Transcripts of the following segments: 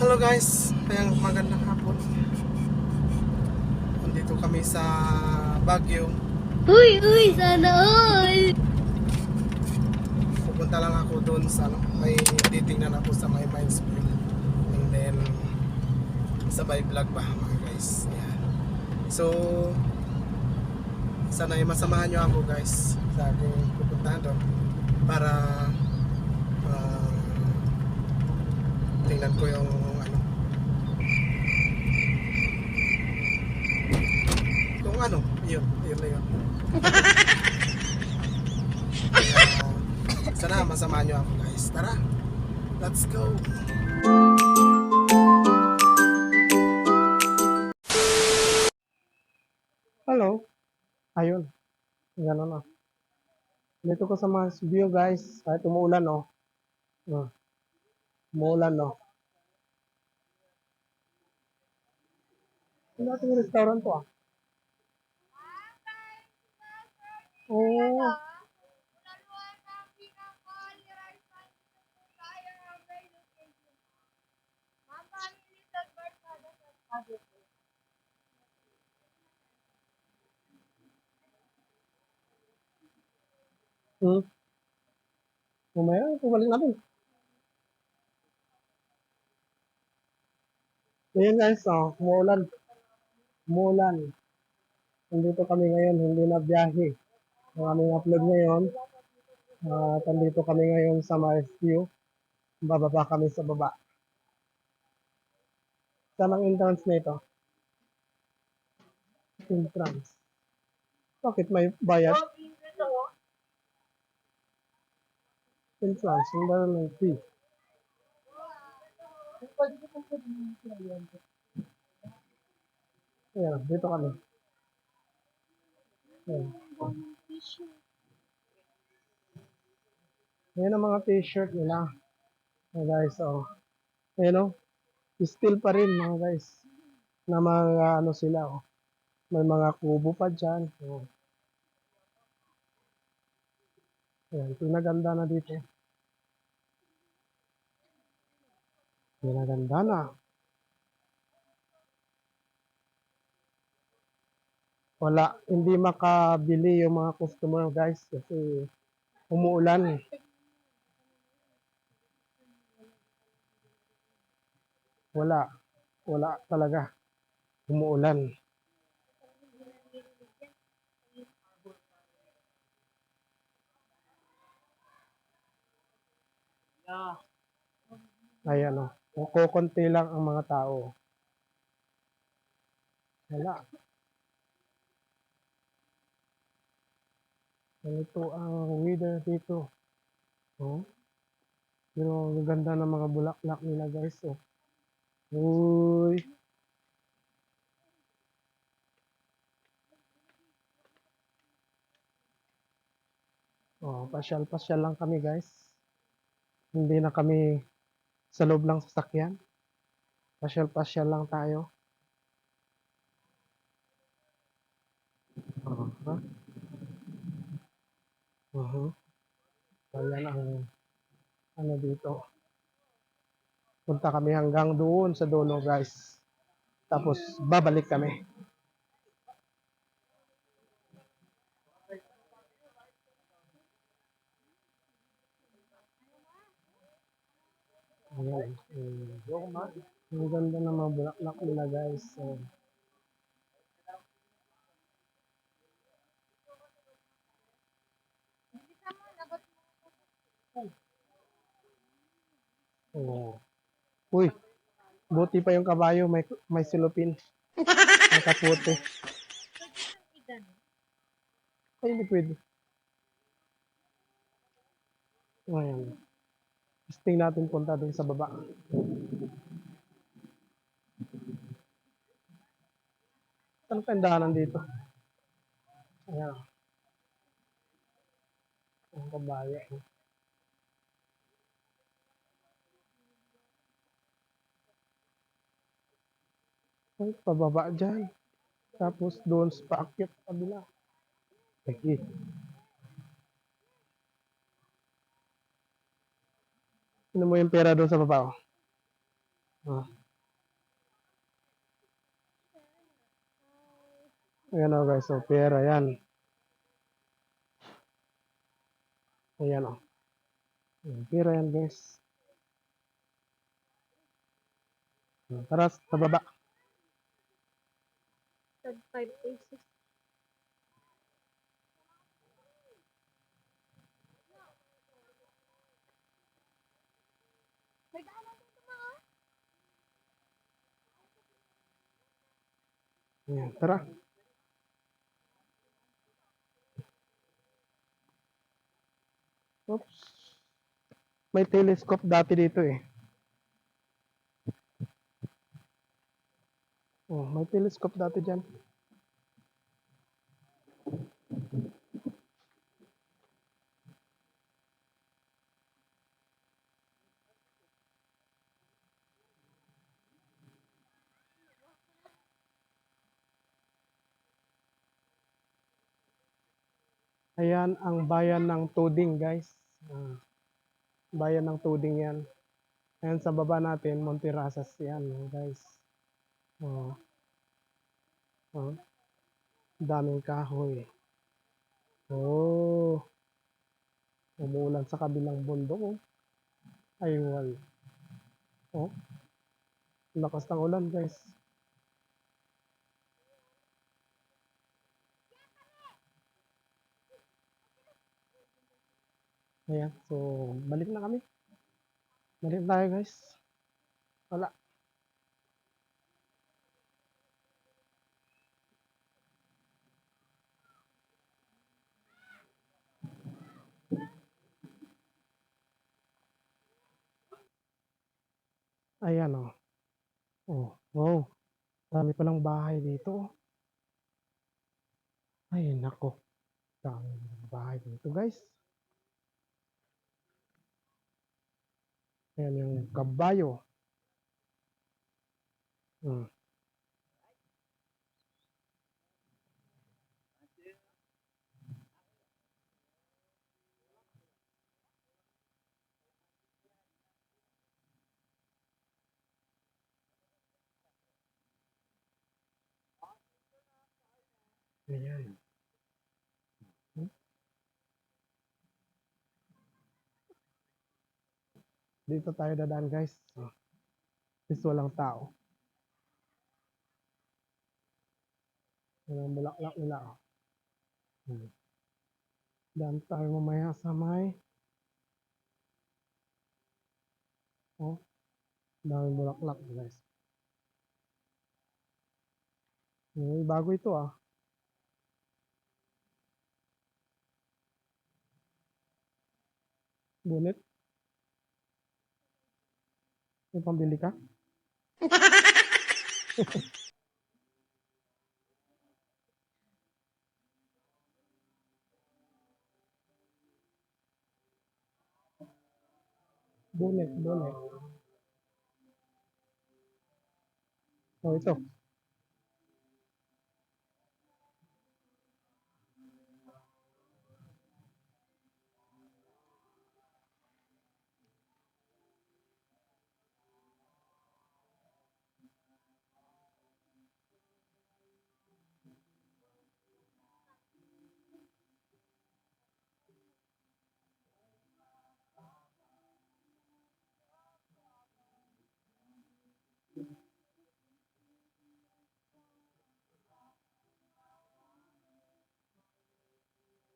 Hello guys, kayang magandang hapon. Nandito kami sa Baguio. Uy, uy, sana all! Pupunta lang ako doon sa ano, may titingnan ako sa may Mines View. And then sabay vlog ba mga guys. Yan. So sana ay masamahan nyo ako guys sa aking pupuntahan doon para ah, tingnan ko yung ano kung ano yun yun na yun. Sana masamahan nyo ako guys. Tara let's go. Hello. Ayun. Ganun na. Dito ko sa mas view guys. Kahit umuulan no uh, umuulan no Ang dating restaurant to ah. Oo. Hmm. Mamaya, pabalik natin. Ayan guys, oh, umuulan. Umuulan. Nandito kami ngayon, hindi na biyahe. Ang aming upload ngayon, at nandito kami ngayon sa Mars View. Bababa kami sa baba. Saan ang entrance na ito? Entrance. Bakit may bayad? Entrance, ng fee. Ayan, dito kami. Ayan. Ayan ang mga t-shirt nila. Mga guys, oh. Ayan oh. Still pa rin mga guys. Na mga ano sila, oh. May mga kubo pa dyan. Oh. Ayan, pinaganda na dito. Pinaganda na. Wala, hindi makabili yung mga customer guys kasi umuulan. Wala, wala talaga. Umuulan. Ayan o. Oh. Kukunti lang ang mga tao. Wala. Ganito ang weather dito. Oh. Pero ang ganda ng mga bulaklak nila guys. Oh. Uy. Oh, pasyal-pasyal lang kami guys. Hindi na kami sa loob lang sasakyan. Pasyal-pasyal lang tayo. Uh-huh. Uh-huh. Ayan ang ano dito. Punta kami hanggang doon sa dulo guys. Tapos babalik kami. Ayan. Ang ganda ng mga bulaklak nila guys. So, oh. Uy, buti pa yung kabayo, may may silupin. May kaputi. Ay, hindi pwede. Ayan. Testing natin punta din sa baba. Yung daanan dito? Ayan. Ang kabayo. eh. Ay, pababa dyan. Tapos doon sa paakyat kabila. Sige. Ano mo yung pera doon sa baba? oh? Ah. Ayan o guys, so pera yan. Ayan o. Ayan, Pera yan guys. Tara, sa baba. Tag 586. Ayan, tara. Oops. May telescope dati dito eh. Oh, may telescope dati dyan. Ayan ang bayan ng Tuding, guys. Ah, bayan ng Tuding yan. Ayan sa baba natin, Monterasas yan, guys. Oh. Oh. Daming kahoy. Oh. Umuulan sa kabilang bundok. Oh. Ay, wal. Oh. Lakas ng ulan, guys. Ayan, so balik na kami. Balik tayo guys. Wala. Ayan oh. Oh, wow. Dami palang bahay dito. oh. Ay, nako. Dami bahay dito guys. Ayan yung kabayo. Hmm. Ayan. Dito tayo dadaan guys. Is walang tao. Yan ang bulaklak nila. Oh. Hmm. Daan tayo mamaya sa may Oh. Daming bulaklak guys. Hmm, bago ito ah. Bonnet May pambili ka? bonnet, bonnet. Oh, ito.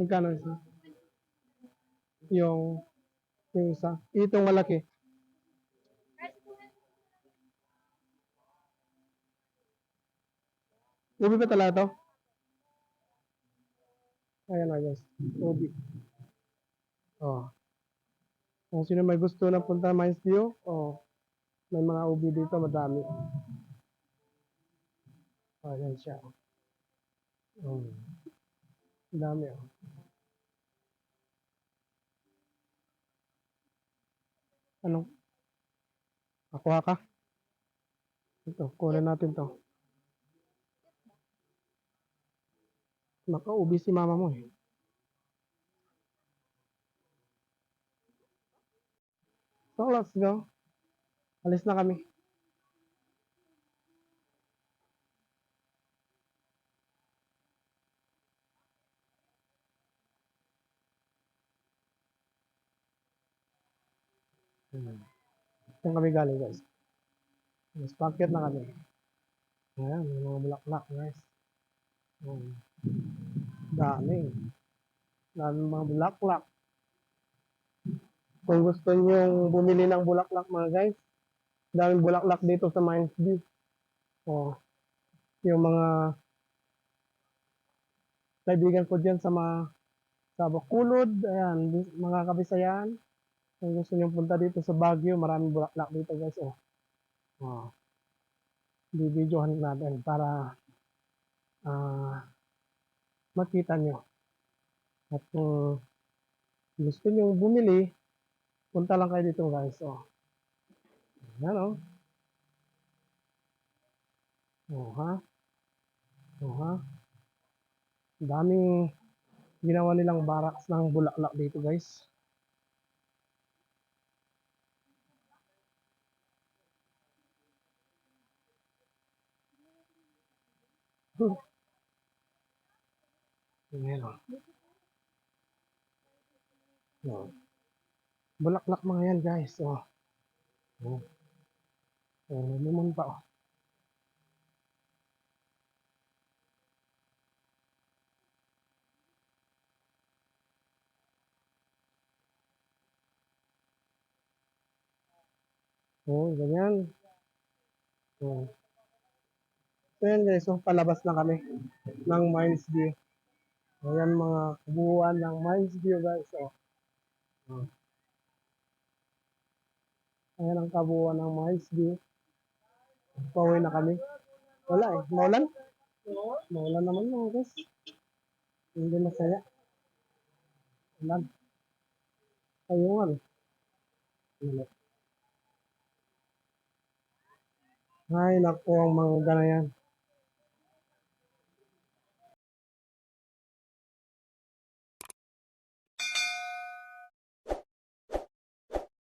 Magkano isa? Yung, yung isa. Itong malaki. Ubi ba talaga to? Ayan na guys. Ubi. Oh. Kung sino may gusto na punta Mines View, oh, may mga ubi dito, madami. Oh, yan siya. Oh. Dami oh. Ano? Nakuha ka? Ito, kunin natin to. Nakaubi si mama mo eh. So, let's go. Alis na kami. Hmm. Saan kami galing guys? Mas packet na kami. Ayan, may mga bulaklak guys. Hmm. Dami. Dami mga bulaklak. Kung gusto niyo bumili ng bulaklak mga guys, daming bulaklak dito sa Mines View. Oh, yung mga kaibigan ko dyan sa mga sa Bacolod, ayan, mga kabisayan. Kung gusto niyo punta dito sa Baguio, maraming bulaklak dito guys. Oh. Oh. Bibidyohan natin para ah makita nyo. At kung gusto nyo bumili, punta lang kayo dito guys. Oh. Ayan oh. Oh ha. Oh ha. Daming ginawa nilang barracks ng bulaklak dito guys. Oh. Oh. Bulaklak mga yan guys. Oh. Oh. Oh, limon pa oh. Oh, ganyan. Oh. So yan guys, so palabas na kami ng Mines View. Ayan mga kabuuan ng Mines View guys. Oh. Oh. Ayan ang kabuuan ng Mines View. Pauwi na kami. Wala eh. Maulan? Maulan naman mga guys. Hindi masaya. Ulan. Ayungan. Ano? Ay, naku ang mga ganayan.